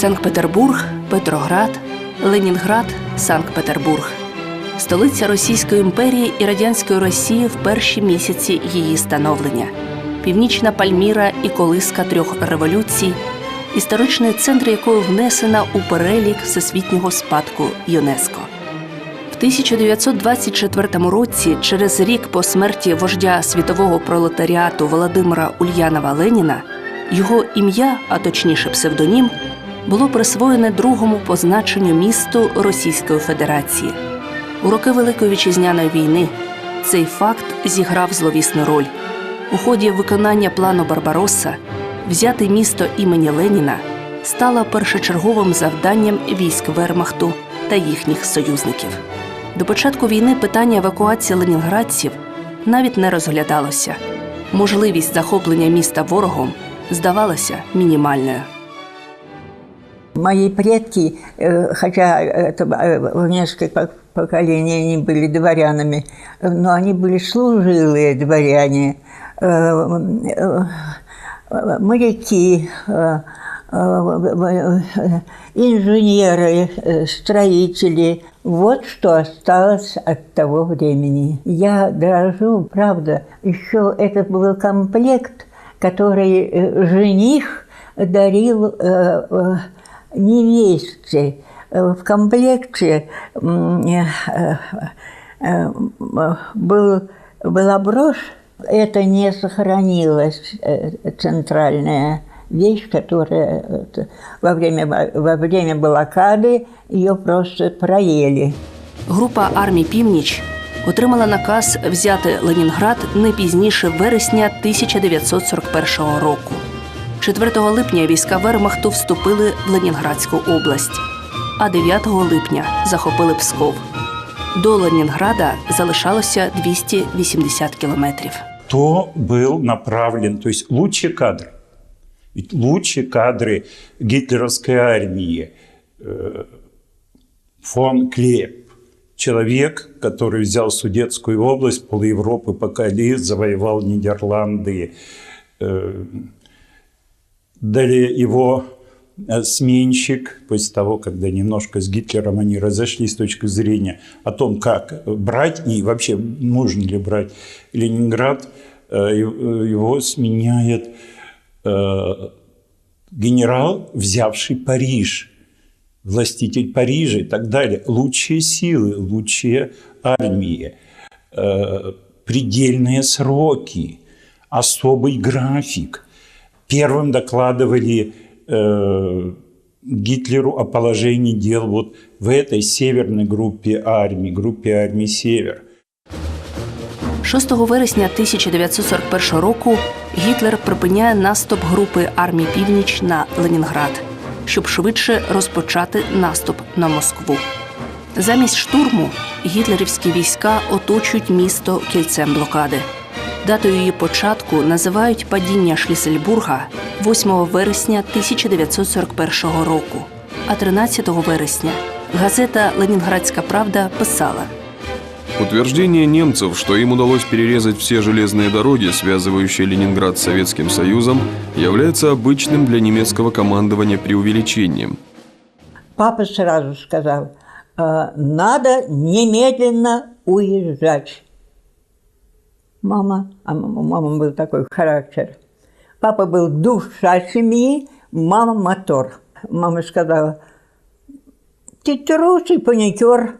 Санкт-Петербург, Петроград, Ленінград, Санкт-Петербург. Столиця Російської імперії і радянської Росії в перші місяці її становлення. Північна Пальміра і колиска трьох революцій, історичний центр якої внесена у перелік всесвітнього спадку ЮНЕСКО. В 1924 році, через рік по смерті вождя світового пролетаріату Володимира Ульянова Леніна, його ім'я, а точніше псевдонім, було присвоєне другому по значенню місту Російської Федерації. У роки Великої вітчизняної війни цей факт зіграв зловісну роль. У ході виконання плану Барбаросса взяти місто імені Леніна стало першочерговим завданням військ Вермахту та їхніх союзників. До початку війни питання евакуації ленінградців навіть не розглядалося. Можливість захоплення міста ворогом здавалася мінімальною. Мои предки, э, хотя это э, в несколько поколений они были дворянами, но они были служилые дворяне, э, моряки, инженеры, строители. Вот что осталось от того времени. Я дорожу, правда, еще это был комплект, который жених дарил невесте. Э, В комплекте м, э, э, э, был, была брошь. Это не сохранилась э, центральная вещь, которая э, во время, во время блокады ее просто проели. Група армій Північ отримала наказ взяти Ленінград не пізніше вересня 1941 року. 4 липня війська Вермахту вступили в Ленінградську область, а 9 липня захопили Псков. До Ленінграда залишалося 280 кілометрів. кто был направлен, то есть лучшие кадры. Ведь лучшие кадры гитлеровской армии э, фон Клеп, человек, который взял Судетскую область, пол Европы покорил, завоевал Нидерланды. Э, Далее его э, сменщик, после того, когда немножко с Гитлером они разошлись с точки зрения о том, как брать и вообще нужно ли брать Ленинград, э, и- его сменяет э, генерал, взявший Париж, властитель Парижа и так далее. Лучшие силы, лучшие армии, э, предельные сроки, особый график. Первым докладывали э, Гитлеру о положении дел вот в этой северной группе армий, группе армий «Север». 6 вересня 1941 року Гітлер припиняє наступ групи армій Північ на Ленінград, щоб швидше розпочати наступ на Москву. Замість штурму гітлерівські війська оточують місто кільцем блокади. Датою її початку називають падіння Шлісельбурга 8 вересня 1941 року. А 13 вересня газета Ленінградська Правда писала. Утверждение немцев, что им удалось перерезать все железные дороги, связывающие Ленинград с Советским Союзом, является обычным для немецкого командования преувеличением. Папа сразу сказал, «Э, надо немедленно уезжать. Мама, а у мамы был такой характер. Папа был душа семьи, мама мотор. Мама сказала, ты трус и паникер.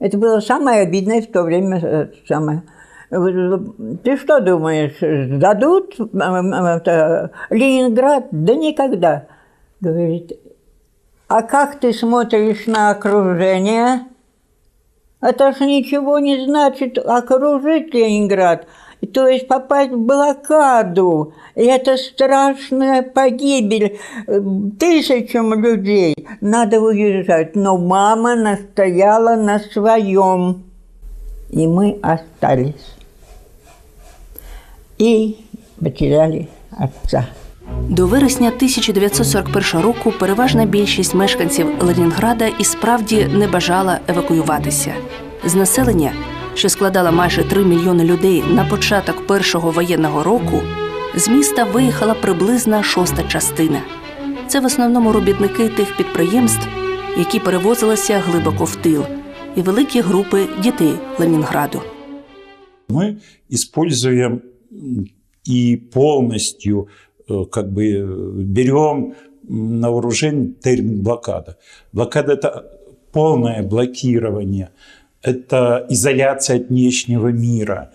Это было самое обидное в то время. э, Самое. Ты что думаешь, сдадут э, э, Ленинград? Да никогда. Говорит, а как ты смотришь на окружение? Это ж ничего не значит окружить Ленинград. То есть попасть в блокаду. И это страшная погибель э, тысячам людей. Надо уезжать. Но мама настояла на своем. И мы остались. И потеряли отца. До вересня 1941 року переважна більшість мешканців Ленінграда і справді не бажала евакуюватися. З населення, що складало майже 3 мільйони людей на початок першого воєнного року, з міста виїхала приблизна шоста частина. Це в основному робітники тих підприємств, які перевозилися глибоко в тил, і великі групи дітей Ленінграду. Мы используем м, и полностью э, как бы э, берем на вооружение термин блокада. Блокада – это полное блокирование, это изоляция от внешнего мира,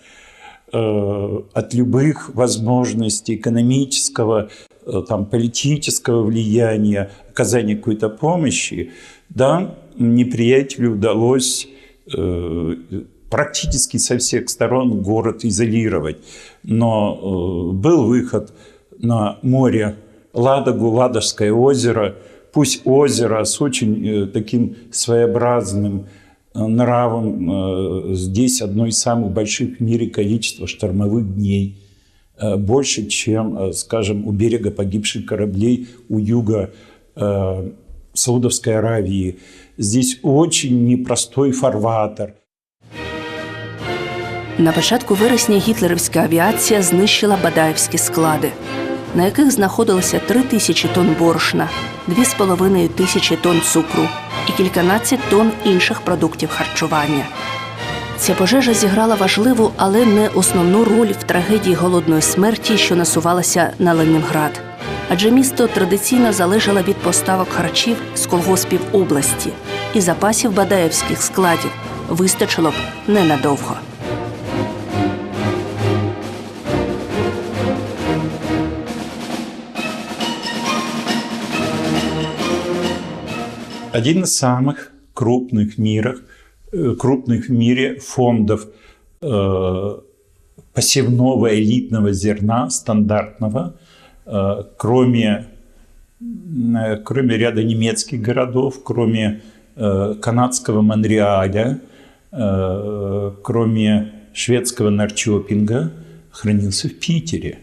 э, от любых возможностей экономического, э, там, политического влияния, оказания какой-то помощи. Да, неприятелю удалось э, практически со всех сторон город изолировать. Но э, был выход на море Ладогу, Ладожское озеро, пусть озеро с очень э, таким своеобразным э, нравом. Э, Здесь одно из самых больших в мире количество штормовых дней. Э, Больше, чем, э, скажем, у берега погибших кораблей у юга э, Саудовской Аравии. Здесь очень непростой фарватер. На початку вересня гітлерівська авіація знищила Бадаївські склади, На яких знаходилося три тисячі тонн борошна, дві з половиною тисячі тонн цукру і кільканадцять тонн інших продуктів харчування. Ця пожежа зіграла важливу, але не основну роль в трагедії голодної смерті, що насувалася на Ленінград. Адже місто традиційно залежало від поставок харчів з колгоспів області, і запасів бадаївських складів вистачило б ненадовго. Один из самых крупных, мирах, э, крупных в мире фондов э, посевного элитного зерна, стандартного, э, кроме, э, кроме ряда немецких городов, кроме э, канадского Монреаля, э, кроме шведского Нарчопинга, хранился в Питере.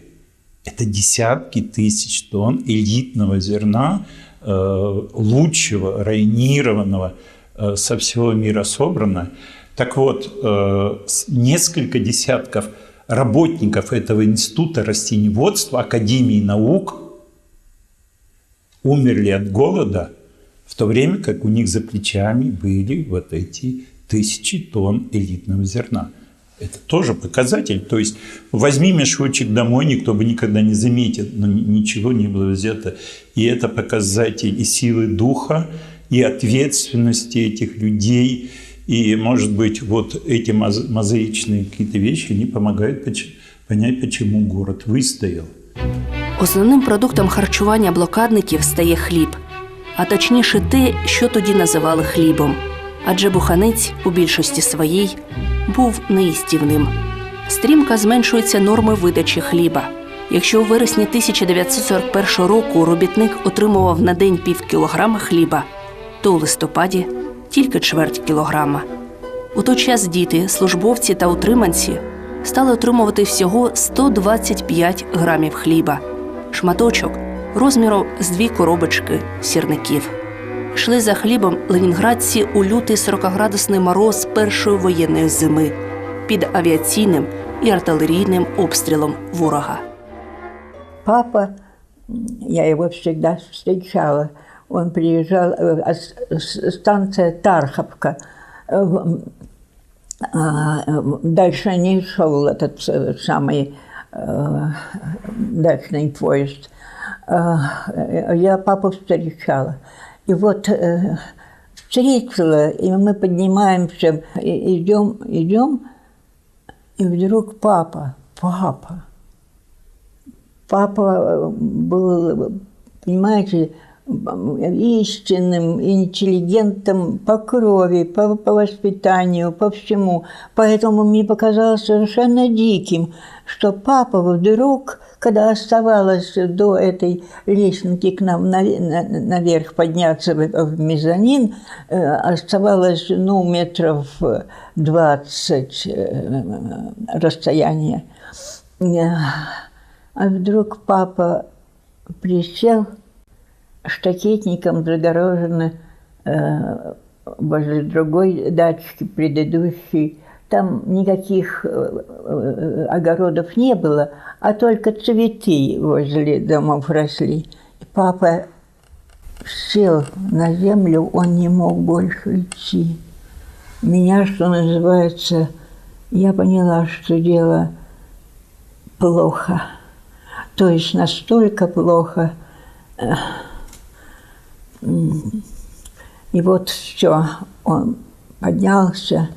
Это десятки тысяч тонн элитного зерна, лучшего, районированного, э, со всего мира собрано. Так вот, э, несколько десятков работников этого института растениеводства, Академии наук, умерли от голода, в то время как у них за плечами были вот эти тысячи тонн элитного зерна. Это тоже показатель. То есть возьми мешочек домой, никто бы никогда не заметил, но ни- ничего не было взято. И это показатель и силы духа, и ответственности этих людей. И, может быть, вот эти моз- мозаичные какие-то вещи, они помогают поч- понять, почему город выстоял. Основним продуктом харчування блокадників стає хліб, а точніше те, що тоді називали хлібом. Адже буханець у більшості своїй був неїстівним. Стрімко зменшуються норми видачі хліба. Якщо у вересні 1941 року робітник отримував на день пів кілограма хліба, то у листопаді тільки чверть кілограма. У той час діти, службовці та утриманці стали отримувати всього 125 грамів хліба, шматочок розміру з дві коробочки сірників Йшли за хлібом ленінградці у лютий 40-градусний мороз першої воєнної зими під авіаційним і артилерійним обстрілом ворога. Папа, я его всегда встречала, он приезжал, э, а с- с- станция Тарховка, э, в- а, э, дальше не шел этот э, самый э, дачный поезд. А, э, Я папу встречала. И вот э, встретила, и мы поднимаемся, и идем, идем, и вдруг папа, папа, Папа был, понимаете, истинным интеллигентом по крови, по, по воспитанию, по всему. Поэтому мне показалось совершенно диким, что папа вдруг, когда оставалось до этой лестницы к нам наве- на- наверх подняться в, в мезонин, э, оставалось, ну, метров 20 э, расстояния. А вдруг папа присел, штакетником загорожено э, возле другой дачки предыдущей. Там никаких э, э, огородов не было, а только цветы возле домов росли. И папа сел на землю, он не мог больше идти. Меня, что называется, я поняла, что дело плохо. То есть настолько плохо. И вот все, он поднялся,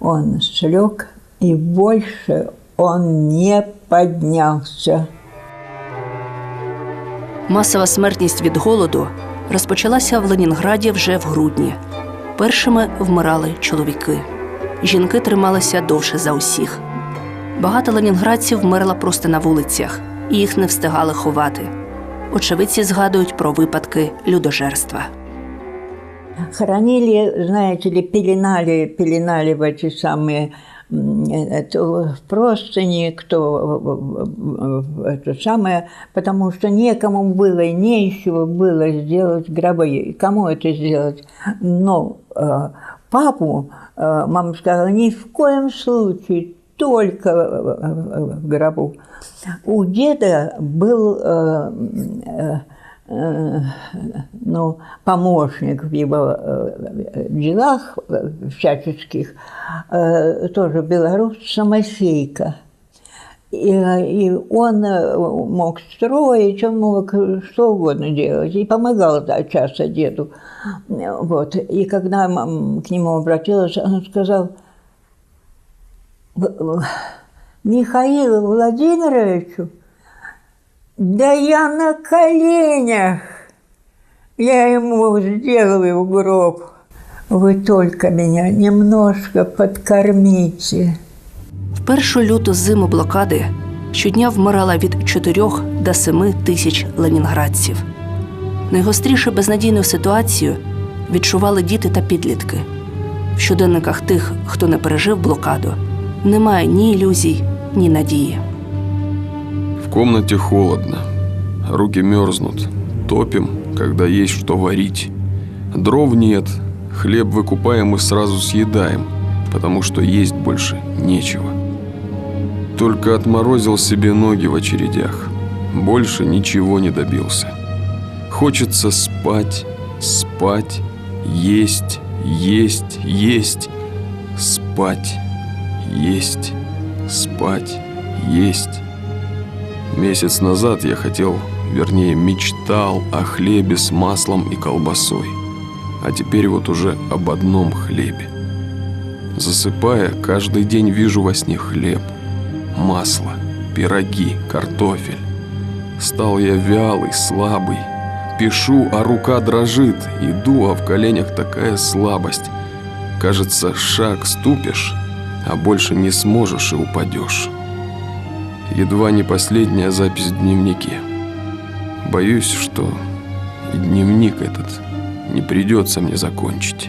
он слег, и больше он не поднялся. Масова смертність від голоду розпочалася в Ленінграді вже в грудні. Першими вмирали чоловіки. Жінки трималися довше за усіх. Багато ленінградців вмерла просто на вулицях, і їх не встигали ховати. Очевидці згадують про випадки людожерства. Хоронили, знаете ли, пеленали, пеленали в эти самые в простыни, кто это самое, потому что некому было и нечего было сделать гробы. Кому это сделать? Но э, папу э, мама сказала, ни в коем случае, только в гробу. У деда был э, э, э, ну, помощник в его делах всяческих, тоже белорус, самосейка. И, и он мог строить, он мог что угодно делать, и помогал да, часто деду. Вот. И когда к нему обратилась, он сказал, «В- в- Михаилу Владимировичу, да я на коленях. Я ему сделаю гроб. Вы только меня немножко подкормите. В першу люту зиму блокади щодня вмирала від 4 до 7 тисяч ленінградців. Найгостріше безнадійну ситуацію відчували діти та підлітки. В щоденниках тих, хто не пережив блокаду, немає ні ілюзій, ні надії. В комнате холодно. Руки мерзнут. Топим, когда есть что варить. Дров нет. Хлеб выкупаем и сразу съедаем, потому что есть больше нечего. Только отморозил себе ноги в очередях. Больше ничего не добился. Хочется спать, спать, есть, есть, есть, спать, есть, спать, есть. Месяц назад я хотел, вернее, мечтал о хлебе с маслом и колбасой. А теперь вот уже об одном хлебе. Засыпая, каждый день вижу во сне хлеб, масло, пироги, картофель. Стал я вялый, слабый. Пишу, а рука дрожит. Иду, а в коленях такая слабость. Кажется, шаг ступишь, а больше не сможешь и упадешь. Едва не последняя запись в дневнике. Боюсь, что и дневник этот не придется мне закончить,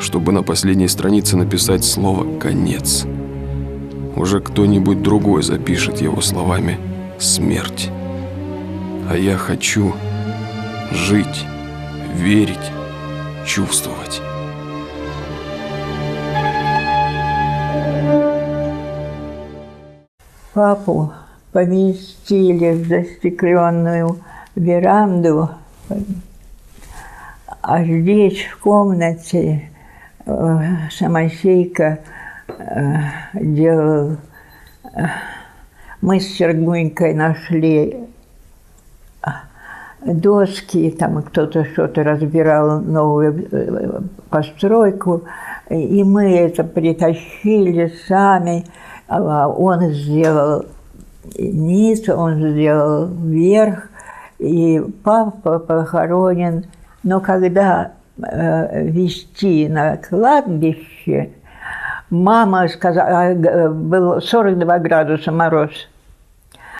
чтобы на последней странице написать слово «конец». Уже кто-нибудь другой запишет его словами «смерть». А я хочу жить, верить, чувствовать. Папу поместили в застекленную веранду, а здесь в комнате э, самосейка э, делал. э, мы с Сергунькой нашли э, доски, там кто-то что-то разбирал, новую постройку, и мы это притащили сами. А Он сделал низ, он сделал вверх, и папа похоронен. Но когда э, везти на кладбище, мама сказала, а, г- было 42 градуса мороз,